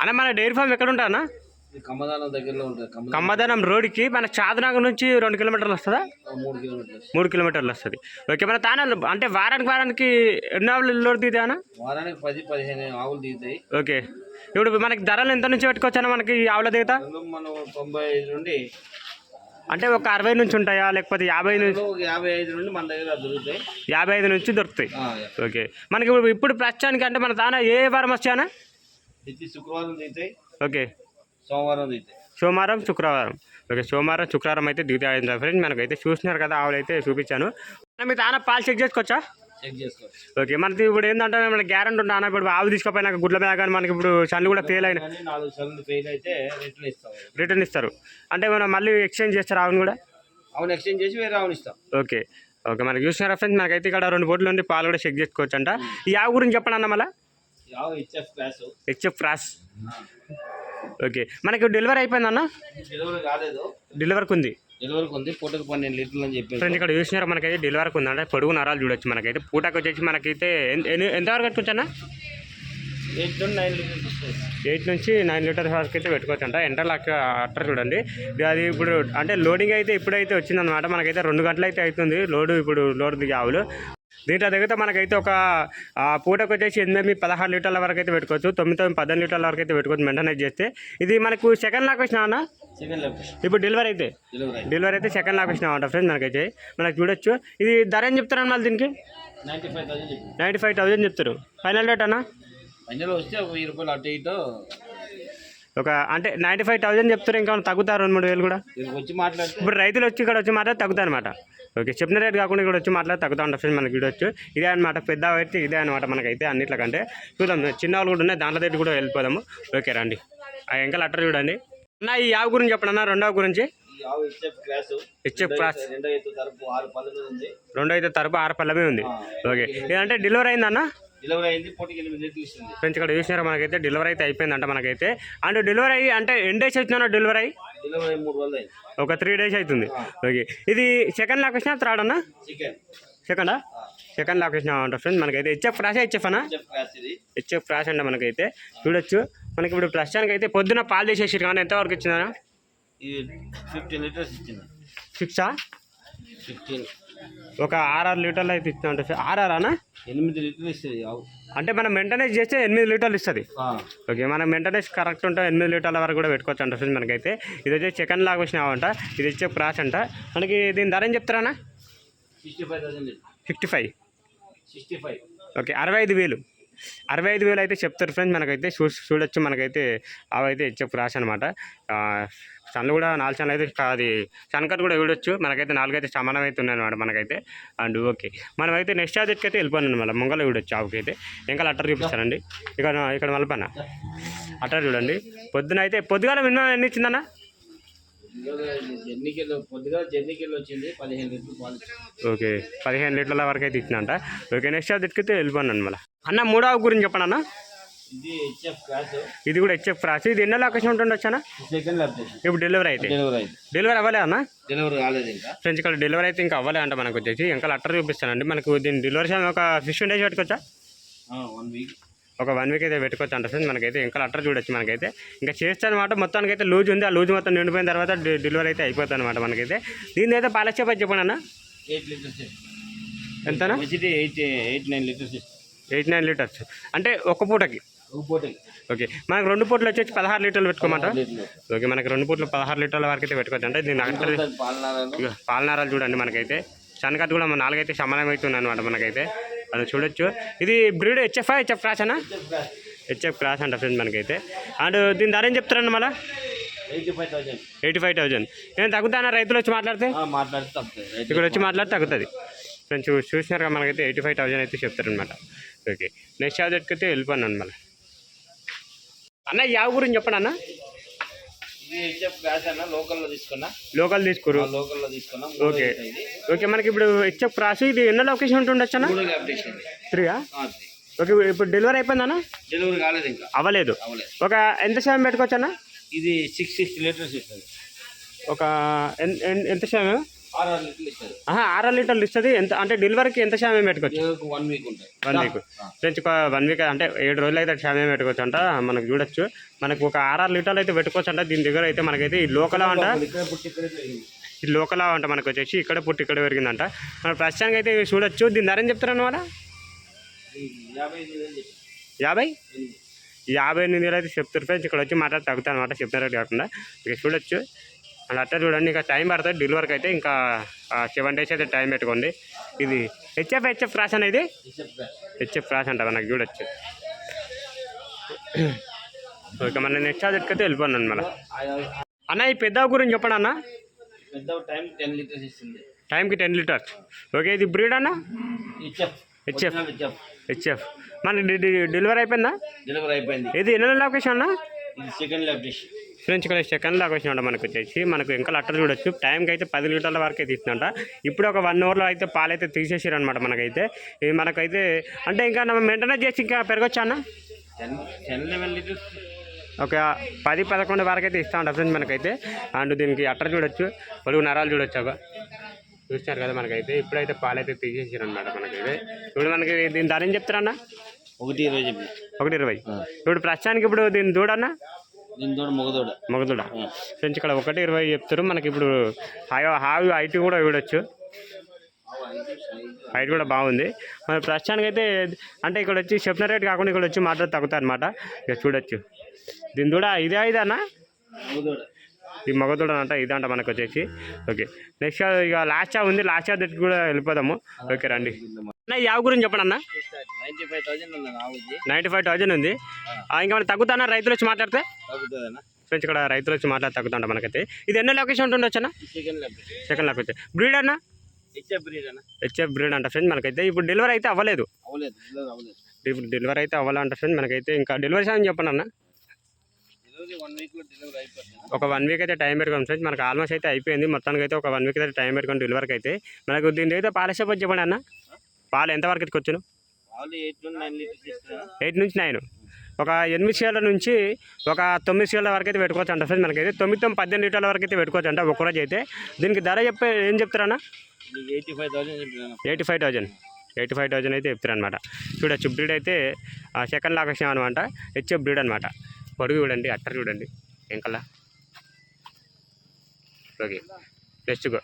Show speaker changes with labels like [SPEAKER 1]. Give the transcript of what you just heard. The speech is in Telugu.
[SPEAKER 1] అన్న మన డైరీ ఫామ్ ఎక్కడ ఉంటా అన్న
[SPEAKER 2] కమ్మదానం దగ్గరలో ఉంటుంది. కమ్మదానం.
[SPEAKER 1] కమ్మదనం రోడ్కి మన చాదనగర్ నుంచి రెండు కిలోమీటర్లు వస్తుందా?
[SPEAKER 2] మూడు కిలోమీటర్లు
[SPEAKER 1] మూడు కిలోమీటర్లు వస్తుంది. ఓకే మన తానాలు అంటే వారానికి వారానికి ఎన్ని ఆవులు లోడ్ దిగుతాయి అన్న?
[SPEAKER 2] వారానికి పది పదిహేను ఆవులు దిగుతాయి.
[SPEAKER 1] ఓకే. ఇప్పుడు మనకి ధరలు ఎంత నుంచి పెట్టుకోవచ్చా మనకి ఆవుల దిగుతా?
[SPEAKER 2] మనం తొంభై నుండి
[SPEAKER 1] అంటే ఒక అరవై నుంచి ఉంటాయా లేకపోతే యాభై నుంచి?
[SPEAKER 2] యాభై ఐదు నుండి మన దగ్గర దొరుకుతాయి.
[SPEAKER 1] యాభై ఐదు నుంచి దొరుకుతాయి. ఓకే. మనకి ఇప్పుడు ఇప్పుడు ప్రస్తుతానికి అంటే మన తాన ఏ వారం వచ్చానా
[SPEAKER 2] ప్రతి శుక్రవారం దిగుతాయి
[SPEAKER 1] ఓకే.
[SPEAKER 2] సోమవారం దిగుతాయి
[SPEAKER 1] సోమవారం శుక్రవారం. ఓకే సోమవారం శుక్రవారం అయితే దిగుతాయి ఫ్రెండ్స్ మనకైతే చూస్తున్నారు కదా ఆవులు అయితే చూపించాను. మీ తాన పాలు చెక్ చేసుకోవచ్చా?
[SPEAKER 2] చెక్ చేసుకోవచ్చు.
[SPEAKER 1] ఓకే మనకి ఇప్పుడు ఏంటంటే మన గ్యారెంటీ ఉంటా ఇప్పుడు ఆవు తీసుకుపోయినాక గుడ్ల మీద కానీ మనకి ఇప్పుడు చల్లు కూడా ఫెయిల్ అయిన
[SPEAKER 2] నాలుగు ఫెయిల్ అయితే రిటర్న్ ఇస్తాం.
[SPEAKER 1] రిటర్న్ ఇస్తారు. అంటే మనం మళ్ళీ ఎక్స్చేంజ్ చేస్తారు ఆవును కూడా?
[SPEAKER 2] అవును ఎక్స్చేంజ్ చేసి వేరే ఆవులు ఇస్తాం.
[SPEAKER 1] Okay okay. మనకి చూసిన ఫ్రెండ్స్ మనకైతే ఇక్కడ రెండు బోట్లు ఉంది పాలు కూడా చెక్ చేసుకోవచ్చు అంట ఈ ఆవు గురించి చెప్పండి అన్న మళ్ళీ.
[SPEAKER 2] HF
[SPEAKER 1] cross okay. మనకి డెలివరీ అయిపోయిందన్న
[SPEAKER 2] డెలివరీ కాలేదు.
[SPEAKER 1] డెలివరీకి ఉంది.
[SPEAKER 2] డెలివరీకి ఉంది. పూటకు పన్నెండు లీటర్లు అని చెప్పి
[SPEAKER 1] ఫ్రెండ్స్ ఇక్కడ చూసినారు? మనకైతే డెలివరీకి ఉంది అంటే పొడుగు నరాలు చూడొచ్చు మనకైతే. పూటకు వచ్చేసి మనకైతే ఎంతవరకు పెట్టుకోవచ్చు అన్న
[SPEAKER 2] ఎయిట్ నుండి నైన్ లీటర్స్
[SPEAKER 1] ఎయిట్ నుంచి నైన్ లీటర్స్ వరకు అయితే పెట్టుకోవచ్చు అంట. ఎంటర్ అట్టర్ చూడండి. అది ఇప్పుడు అంటే లోడింగ్ అయితే ఇప్పుడైతే వచ్చిందనమాట మనకైతే రెండు గంటలు అయితే అవుతుంది. లోడు ఇప్పుడు లోడ్ దిగే ఆవులు. దీంట్లో దిగితే మనకైతే ఒక పూటకు వచ్చేసి ఎనిమిది పదహారు లీటర్ల వరకు అయితే పెట్టుకోవచ్చు. తొమ్మిది తొమ్మిది పద్దెనిమిది లీటర్ల వరకు అయితే పెట్టుకోవచ్చు మెయింటైన్ చేస్తే. ఇది మనకు సెకండ్ లాక్ వచ్చినా ఇప్పుడు డెలివరీ అయితే?
[SPEAKER 2] డెలివరీ
[SPEAKER 1] అయితే. సెకండ్ లాక్ వచ్చినా అంట ఫ్రెండ్స్ మనకైతే. మనకి చూడొచ్చు. ఇది ధర ఏం చెప్తారన్న మళ్ళీ దీనికి?
[SPEAKER 2] నైంటీ ఫైవ్ థౌసండ్
[SPEAKER 1] చెప్తారు. ఫైనల్ రేట్ అన్న?
[SPEAKER 2] వస్తే వెయ్యి రూపాయలు అటు ఇటు.
[SPEAKER 1] ఒక అంటే నైంటీ ఫైవ్ థౌసండ్ చెప్తారు ఇంకా తగ్గుతారు? రెండు మూడు వేలు కూడా?
[SPEAKER 2] వచ్చి మాట్లాడితే?
[SPEAKER 1] ఇప్పుడు రైతులు వచ్చి ఇక్కడ వచ్చి మాట్లాడి తగ్గుతాయి అనమాట ఓకే చెప్పిన రేట్ కాకుండా ఇక్కడ వచ్చి మాట్లాడి తగ్గుతా ఫ్రెండ్స్ మనకి చూడొచ్చు ఇదే అనమాట పెద్ద అయితే ఇదే అనమాట మనకైతే అన్నిట్ల కంటే చూద్దాం చిన్న వాళ్ళు కూడా ఉన్నాయి దాంట్లో దగ్గర కూడా వెళ్ళిపోదాము. ఓకే రండి. ఆ ఎంకల్ అట్టర్ చూడండి. అన్న ఈ ఆవు గురించి చెప్పండి అన్న రెండవ గురించి.
[SPEAKER 2] రెండో
[SPEAKER 1] అయితే తరపు ఆరు పల్లమే ఉంది. ఓకే ఇదంటే డెలివరీ అయిందన్న
[SPEAKER 2] డెలివరీ అయింది పూటకి ఎనిమిది లీటర్లు ఇస్తుంది
[SPEAKER 1] ఫ్రెండ్స్ ఇక్కడ చూసినారా మనకైతే డెలివరీ అయితే అయిపోయిందంట మనకైతే. అండ్ డెలివరీ అయ్యి అంటే ఎన్ని డేస్ వచ్చినా డెలివరీ అయ్యి?
[SPEAKER 2] డెలివరీ మూడు రోజులు అయింది.
[SPEAKER 1] ఒక త్రీ డేస్ అవుతుంది. ఓకే. ఇది సెకండ్ లాక్ వచ్చినా థర్డ్ అన్న?
[SPEAKER 2] చికెన్
[SPEAKER 1] సెకండా? సెకండ్ లాక్ వచ్చినా అంట ఫ్రెండ్స్ మనకైతే హెచ్ఎఫ్ రాసే హెచ్ఎఫ్ అన్న?
[SPEAKER 2] హెచ్ఎఫ్
[SPEAKER 1] రాసి అంట మనకైతే. చూడొచ్చు. మనకి ఇప్పుడు ప్రస్తుతానికి అయితే పొద్దున పాలు తీసేసారు కానీ ఎంతవరకు ఇచ్చిందన్న?
[SPEAKER 2] ఇది ఫిఫ్టీన్ లీటర్స్ ఇచ్చింది.
[SPEAKER 1] సిక్సా
[SPEAKER 2] ఫిఫ్టీన్
[SPEAKER 1] ఒక ఆర్ఆరు లీటర్లు అయితే ఇచ్చిన ఆర్ఆర్ అన్న
[SPEAKER 2] ఎనిమిది లీటర్లు ఇస్తుంది
[SPEAKER 1] అంటే మనం మెయింటెనెన్స్ చేస్తే ఎనిమిది లీటర్లు ఇస్తుంది. ఓకే మనం మెయింటెనెన్స్ కరెక్ట్ ఉంటే ఎనిమిది లీటర్ల వరకు కూడా పెట్టుకోవచ్చు అంట ఫ్రెండ్స్ మనకైతే. ఇది వచ్చి చికెన్ లాగా వచ్చినావంట ఇది వచ్చే ప్రాస్ అంట. మనకి దీని ధర ఏం చెప్తారా
[SPEAKER 2] sixty five
[SPEAKER 1] five.
[SPEAKER 2] Sixty five.
[SPEAKER 1] Okay అరవై ఐదు వేలు. అరవై ఐదు వేలు అయితే చెప్తారు ఫ్రెండ్స్ మనకైతే. చూ చూడొచ్చు మనకైతే. అవైతే చెప్పు రాసి అనమాట సన్లు కూడా నాలుగు సన్లు అయితే అది సన్కట్ కూడా చూడొచ్చు. మనకైతే నాలుగైతే సమానం అయితే ఉన్నాయన్నమాట మనకైతే. And okay. మనం అయితే నెక్స్ట్ ఆబ్జెక్ట్కి అయితే వెళ్ళిపోయాను మళ్ళీ ముంగల చూడొచ్చు ఆవుకి అయితే ఇంకా అట్టర్ చూపిస్తానండి. ఇక్కడ ఇక్కడ మలపన్న అట్టర్ చూడండి. పొద్దున అయితే పొద్దుగాల మినిమం ఎన్ని ఇచ్చిందన్న. ఓకే. పదిహేను లీటర్ల వరకు అయితే ఇచ్చిందంట ఓకే నెక్స్ట్ ఆబ్జెక్ట్కి అయితే వెళ్ళిపోయాను మళ్ళీ అన్న మూడో ఆవు గురించి చెప్పండి అన్న.
[SPEAKER 2] ఇది
[SPEAKER 1] కూడా హెచ్ఎఫ్ రాసి ఇది ఎన్నో లొకేషన్ ఉంటుండొచ్చు అన్న? ఇప్పుడు డెలివరీ అయితే.
[SPEAKER 2] డెలివరీ
[SPEAKER 1] అవ్వలే అన్న?
[SPEAKER 2] డెలివరీ కాలేదు ఇంకా.
[SPEAKER 1] ఫ్రెండ్స్ ఇక్కడ డెలివరీ అయితే ఇంకా అవ్వలే అంట మనకు వచ్చేసి. ఇంకా లెటర్ చూపిస్తానండి. మనకు దీని డెలివరీ ఒక ఫిఫ్టీన్ డేస్ పెట్టుకోవచ్చా?
[SPEAKER 2] వన్ వీక్
[SPEAKER 1] ఒక వన్ వీక్ అయితే పెట్టుకోవచ్చు అంట ఫ్రెండ్స్ మనకైతే ఇంకా లెటర్ చూడొచ్చు మనకైతే. ఇంకా చేస్తే అనమాట మొత్తానికి అయితే లూజ్ ఉంది. ఆ లూజ్ మొత్తం నిండిపోయిన తర్వాత డెలివరీ అయితే అయిపోతుంది అనమాట మనకైతే. దీని అయితే పది చెప్పండి అన్న.
[SPEAKER 2] ఎయిట్ లీటర్స్
[SPEAKER 1] ఎంతనా?
[SPEAKER 2] మంచిది eight eight nine litres
[SPEAKER 1] eight nine litres. అంటే ఒక పూటకి? ఓకే. మనకు రెండు పూటలు వచ్చేసి పదహారు లీటర్లు పెట్టుకోమాట ఓకే మనకి రెండు పూటలు పదహారు లీటర్ల వరకు అయితే పెట్టుకోవచ్చు. అంటే దీని అక్కడ పాలనారాలు. చూడండి మనకైతే. సన్కట్ కూడా మన నాలుగైతే సమానం అవుతుంది అనమాట మనకైతే. అది చూడొచ్చు. ఇది బ్రీడ్ హెచ్ఎఫ్ హెచ్ఎఫ్ క్రాస్ అన్న హెచ్ఎఫ్ క్రాస్. అంట ఫ్రెండ్స్ మనకైతే. అండ్ దీని ధర ఏం చెప్తారండి మళ్ళీ?
[SPEAKER 2] Eighty five thousand.
[SPEAKER 1] Eighty five thousand నేను తగ్గుతానా రైతులు వచ్చి మాట్లాడితే? ఇక్కడ వచ్చి మాట్లాడితే తగ్గుతుంది. ఫ్రెండ్స్ చూ చూసినారు కదా మనకైతే ఎయిటీ ఫైవ్ థౌజండ్ అయితే చెప్తారనమాట ఓకే. నెక్స్ట్ అయితే వెళ్ళిపోయాను మళ్ళీ. అన్న ఈ ఆవు గురించి చెప్పండి అన్న.
[SPEAKER 2] అన్న
[SPEAKER 1] లోకల్ తీసుకురు. ఓకే. ఓకే మనకి ఇప్పుడు హెచ్ఎఫ్ క్రాస్ ఇది ఎన్నో లొకేషన్ ఉంటుండొచ్చు అన్న? త్రీయా ఓకే ఇప్పుడు డెలివరీ అయిపోయిందన్న
[SPEAKER 2] డెలివరీ కాలేదు ఇంకా.
[SPEAKER 1] అవ్వలేదు. ఒక ఎంత సమయం పెట్టుకోవచ్చు అన్న?
[SPEAKER 2] ఇది సిక్స్ సిక్స్టీ లీటర్స్ ఇస్తుంది
[SPEAKER 1] ఒక ఎంత సమయం?
[SPEAKER 2] ఆరు లీటర్లు
[SPEAKER 1] ఇస్తుంది. ఎంత అంటే డెలివరీకి ఎంత శామం పెట్టుకోవచ్చు?
[SPEAKER 2] One week
[SPEAKER 1] one week. Friends one week అంటే ఏడు రోజులు అయితే శామం పెట్టుకోవచ్చు అంట మనకు చూడొచ్చు. మనకు ఒక ఆరు లీటర్లు అయితే పెట్టుకోవచ్చు అంట దీని దగ్గర అయితే మనకైతే ఈ లోకల్ అంట. ఈ లోకల్ అంట మనకు వచ్చేసి ఇక్కడ పుట్టి ఇక్కడ పెరిగిందంట. మన ప్రస్తుతానికి అయితే చూడొచ్చు. దీని ధర ఏం చెప్తారు అన్నమాట
[SPEAKER 2] ఇది యాభై
[SPEAKER 1] యాభై?
[SPEAKER 2] ఎనిమిది.
[SPEAKER 1] వేలు అయితే చెప్తారు. ఫ్రెండ్స్ ఇక్కడ వచ్చి మాట తగ్గుతాయి అనమాట చెప్పిన రేట్ కాకుండా. ఇక చూడొచ్చు. అలా అట్లా చూడండి ఇంకా టైం పడుతుంది డెలివరీకి అయితే ఇంకా సెవెన్ డేస్ అయితే టైం పెట్టుకోండి. ఇది హెచ్ఎఫ్ హెచ్ఎఫ్ అనేది?
[SPEAKER 2] ఇది
[SPEAKER 1] హెచ్ఎఫ్ క్రాస్ అంట మనకు చూడొచ్చు ఓకే మన నెక్స్ట్ ఛార్జెట్కి అయితే వెళ్ళిపోన్నాను మళ్ళీ. అన్న ఈ పెద్ద గురించి చెప్పండి అన్న.
[SPEAKER 2] పెద్ద టైం టెన్ లీటర్స్ ఇస్తుంది.
[SPEAKER 1] టైంకి టెన్ లీటర్స్. ఓకే ఇది బ్రీడ్ అన్న?
[SPEAKER 2] హెచ్ఎఫ్. హెచ్ఎఫ్
[SPEAKER 1] మన డెలివరీ అయిపోయిందా?
[SPEAKER 2] డెలివరీ అయిపోయింది.
[SPEAKER 1] ఇది ఎన్ని లొకేషన్ అన్న?
[SPEAKER 2] సెకండ్ ల్యాబ్
[SPEAKER 1] ఫ్రెంచ్ ఇక్కడ సెకండ్ లాగా వచ్చినట్టు మనకు వచ్చేసి. మనకు ఇంకా అట్టర్ చూడొచ్చు. టైంకి అయితే పది లీటర్ల వరకే తీసినట్ట ఇప్పుడు ఒక వన్ అవర్లో అయితే పాలు అయితే తీసేసారు అనమాట మనకైతే. ఇది మనకైతే అంటే ఇంకా మనం మెయింటెనెన్స్ చేసి ఇంకా పెరగొచ్చా అన్న? ఒక పది పదకొండు వరకు అయితే ఇస్తా ఉంటాం ఫ్రెండ్స్ మనకైతే. అండ్ దీనికి అట్టర్ చూడొచ్చు పొడుగు నరాలు చూడొచ్చు అగో చూస్తారు కదా మనకైతే. ఇప్పుడైతే పాలు అయితే తీసేసారు అనమాట మనకైతే. ఇప్పుడు మనకి దీని ధర ఏం చెప్తారన్న?
[SPEAKER 2] ఒకటి ఇరవై
[SPEAKER 1] ఒకటి ఇరవై. ఇప్పుడు ప్రస్తుతానికి ఇప్పుడు దీని దూడన్నా
[SPEAKER 2] దీని తోడు మొగదోడ.
[SPEAKER 1] ఫ్రెండ్స్ ఇక్కడ ఒకటి ఇరవై చెప్తారు మనకి ఇప్పుడు హాయ్ హావి హైట్ కూడా చూడొచ్చు. హైట్ కూడా బాగుంది. మన ప్రస్తుతానికి అయితే అంటే ఇక్కడ వచ్చి చెప్పిన రేట్ కాకుండా ఇక్కడ వచ్చి మాట్లాడి తగ్గుతాయి అనమాట ఇక చూడొచ్చు. దీని కూడా ఇదే
[SPEAKER 2] మొగదోడ.
[SPEAKER 1] ఈ మగదూడ అంట ఇదంట మనకు వచ్చేసి. ఓకే. నెక్స్ట్ ఇక లాస్ట్ ఉంది. లాస్ట్ దగ్గరికి కూడా వెళ్ళిపోదాము. ఓకే రండి. అన్న ఈ యావ గురించి చెప్పండి అన్న.
[SPEAKER 2] నైంటీ ఫైవ్
[SPEAKER 1] థౌజండ్ ఉంది ఆ, ఇంకా మనం తగ్గుతానా రైతులు వచ్చి మాట్లాడితే? ఫ్రెండ్స్ ఇక్కడ రైతులు వచ్చి మాట్లాడి తగ్గుతుంట మనకైతే. ఇది ఎన్నో లొకేషన్ ఉంటుండొచ్చు అన్న?
[SPEAKER 2] సెకండ్ ల్యాబ్ డిష్
[SPEAKER 1] సెకండ్ లాక్ వచ్చి బ్రీడ్ అన్న?
[SPEAKER 2] హెచ్ఎఫ్ బ్రీడ్
[SPEAKER 1] అంట ఫ్రెండ్ మనకైతే ఇప్పుడు డెలివరీ అయితే అవ్వలేదు. ఇప్పుడు డెలివరీ అయితే అవ్వాలంట ఫ్రెండ్ మనకైతే ఇంకా డెలివరీ సమయం చెప్పండి అన్న. ఒక వన్ వీక్ అయితే టైం పెట్టుకోండి ఫ్రెండ్స్ మనకు ఆల్మోస్ట్ అయితే అయిపోయింది. మొత్తానికి అయితే ఒక వన్ వీక్ అయితే టైం పెట్టుకోండి డెలివరీకి అయితే. మనకు దీని అయితే పాల షాప్ వచ్చి చెప్పండి అన్న. పాలు ఎంతవరకు ఎత్తుకొచ్చును
[SPEAKER 2] వాళ్ళు ఎయిట్
[SPEAKER 1] నుంచి నైన్. ఒక ఎనిమిది షేర్ల నుంచి ఒక తొమ్మిది షేర్ల వరకు అయితే పెట్టుకోవచ్చు అంట ఫ్రెండ్స్ మనకైతే. తొమ్మిది తొమ్మిది పద్దెనిమిది లీటర్ల వరకు అయితే పెట్టుకోవచ్చు అంట ఒక్కరోజు అయితే. దీనికి ధర చెప్పే ఏం చెప్తారన్నా?
[SPEAKER 2] ఎయిటీ ఫైవ్ థౌసండ్ చెప్పాను
[SPEAKER 1] eighty five thousand eighty five thousand అయితే చెప్తారు అనమాట చూడొచ్చు బ్రీడ్ అయితే సెకండ్ లాక్ వచ్చినాం అనమాట హెచ్ఎఫ్ బ్రీడ్ అనమాట పొడుగు చూడండి అట్టర్ చూడండి. ఎంకల్లా ఓకే. Next go.